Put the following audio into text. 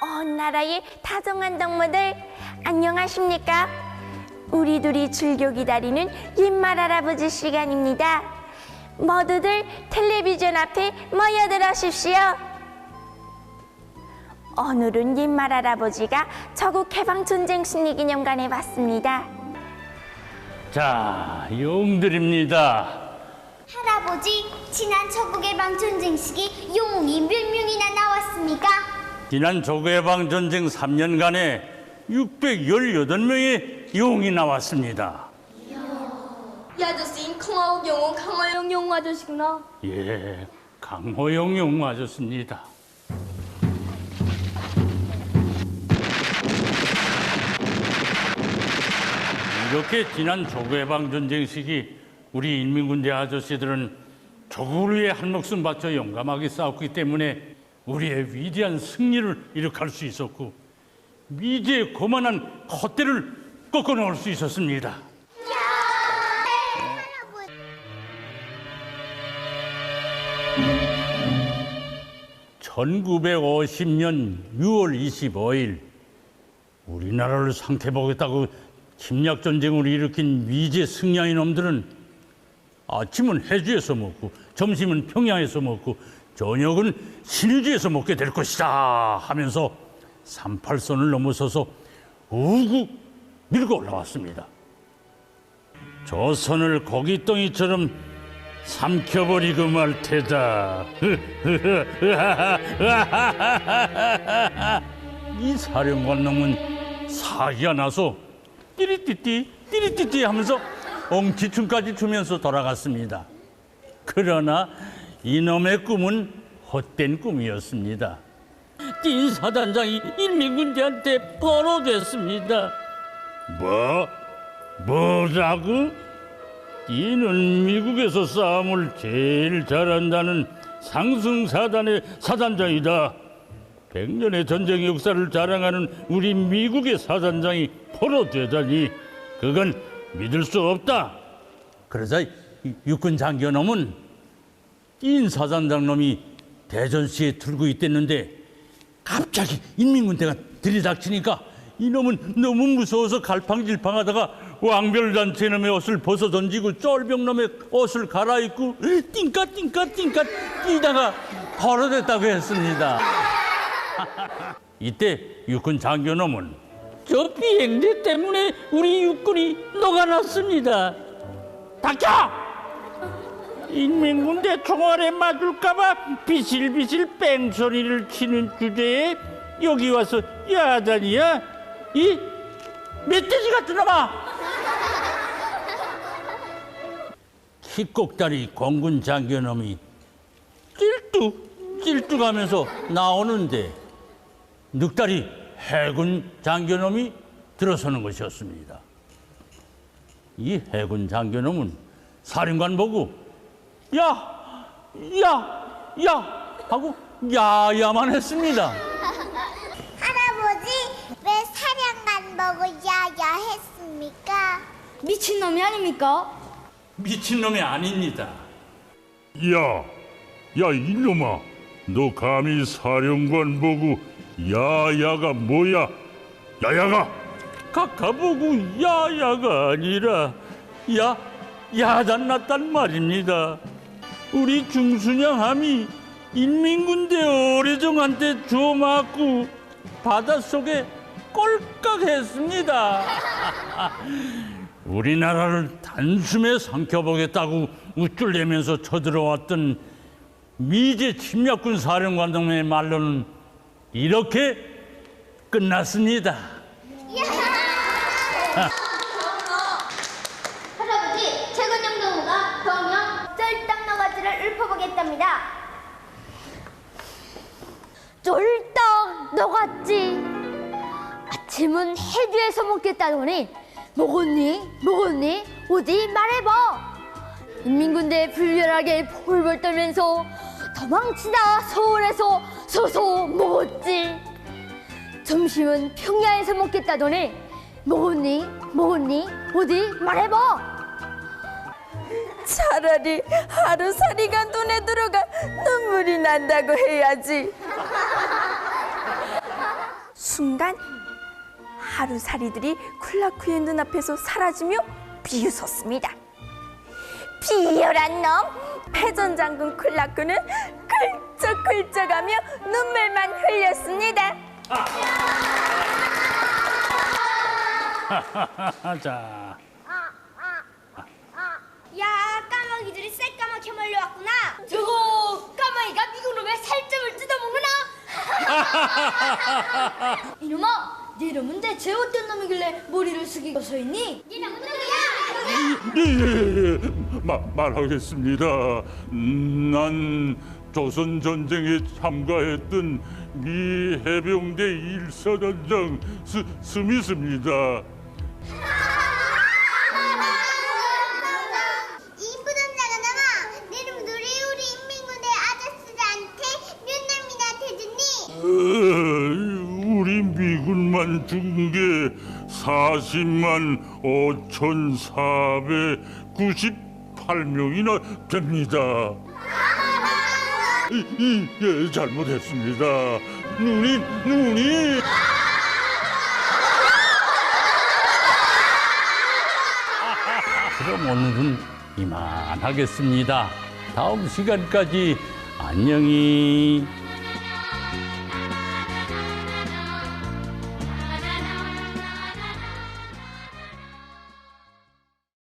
온 나라의 다정한 동무들 안녕하십니까? 우리 둘이 즐겨 기다리는 옛말 할아버지 시간입니다. 모두들 텔레비전 앞에 모여들으십시오. 오늘은 옛말 할아버지가 저국 해방 전쟁 승리 기념관에 왔습니다. 자, 용들입니다. 할아버지, 지난 저국해방 전쟁식이 영웅이 몇 명이나 나왔습니까? 지난 조개방 전쟁 3년간에 618명의 용이 나왔습니다. 이 아저씨는 강화국 영웅 강화영 영웅 아저씨구나. 예, 강호용 용 맞았습니다. 이렇게 지난 조개방 전쟁 시기 우리 인민군대 아저씨들은 조국을 위해 한 목숨 바쳐 용감하게 싸웠기 때문에 우리의 위대한 승리를 이룩할 수 있었고 미제의 고만한 콧대를 꺾어 놓을 수 있었습니다. 1950년 6월 25일 우리나라를 상대보겠다고 침략 전쟁을 일으킨 미제 승려인 놈들은 아침은 해주에서 먹고 점심은 평양에서 먹고 저녁은 신의주에서 먹게 될 것이다 하면서 38선을 넘어서서 우구 밀고 올라왔습니다. 저 선을 고깃덩이처럼 삼켜버리고 말 테다. 이 사령관 놈은 사기가 나서 띠리띠띠 띠리띠띠 하면서 엉치춤까지 추면서 돌아갔습니다. 그러나 이놈의 꿈은 헛된 꿈이었습니다. 딘 사단장이 인민군대한테 벌어졌습니다. 뭐? 뭐라고? 이는 미국에서 싸움을 제일 잘한다는 상승사단의 사단장이다. 백년의 전쟁 역사를 자랑하는 우리 미국의 사단장이 포로되다니 그건 믿을 수 없다. 그러자 이 육군 장교놈은 인 사단장 놈이 대전시에 들고 있댔는데 갑자기 인민군대가 들이닥치니까 이놈은 너무 무서워서 갈팡질팡하다가 왕별단체 놈의 옷을 벗어 던지고 쫄병 놈의 옷을 갈아입고 띵까 띵까 띵까 뛰다가 벌어졌다고 했습니다. 이때 육군 장교놈은 저 비행대 때문에 우리 육군이 녹아났습니다. 닥쳐! 인민군대 총알에 맞을까봐 비실비실 뺑소리를 치는 주제에 여기 와서 야단이야? 이 멧돼지 같은 놈아! 키꼭다리 공군 장교놈이 찔뚝 찔뚝하면서 나오는데 늑다리 해군 장교놈이 들어서는 것이었습니다. 이 해군 장교놈은 사령관 보고 야, 야, 야 하고 야야만 했습니다. 할아버지, 왜 사냥간 보고 야야 했습니까? 미친놈이 아닙니까? 미친놈이 아닙니다. 야, 야 이놈아, 너 감히 사령관 보고 야야가 뭐야? 야야가 각하보고 야야가 아니라 야 야단 났단 말입니다. 우리 중순양함이 인민군대 어뢰정한테 주워 맞고 바닷속에 꼴깍했습니다. 우리나라를 단숨에 삼켜보겠다고 우쭐대면서 쳐들어왔던 미제 침략군 사령관동의 말로는 이렇게 끝났습니다. 아침은 해주에서 먹겠다더니 먹었니? 먹었니? 어디 말해봐. 인민군대 불멸하게 폴벌 떨면서 도망치다 서울에서 서서 먹었지. 점심은 평야에서 먹겠다더니 먹었니? 먹었니? 어디 말해봐. 차라리 하루살이가 눈에 들어가 눈물이 난다고 해야지. 순간 하루살이들이 쿨라쿠의 눈앞에서 사라지며 비웃었습니다. 비열한 놈! 패전장군 쿨라쿠는 긁적긁적하며 눈물만 흘렸습니다. 자, 야, 까마귀들이 새까맣게 몰려왔구나. 저거 까마귀가 왜 살점을 뜯어먹으나? 이놈아, 네 이름은 대체 어떤 놈이길래 머리를 숙이고 서 있니? 니는 누구야? 예, 예, 예. 마, 말하겠습니다. 음, 난 조선 전쟁에 참가했던 미 해병대 일사단장 스, 스미스입니다. 이쁘던 자가나마 내 이름 우리 우리 인민군대 아저씨들한테 몇 놈이나 되더니 어, 미군만 죽은 게 40만 5,498명이나 됩니다. 예, 잘못했습니다. 누님, 누님. 그럼 오늘은 이만하겠습니다. 다음 시간까지 안녕히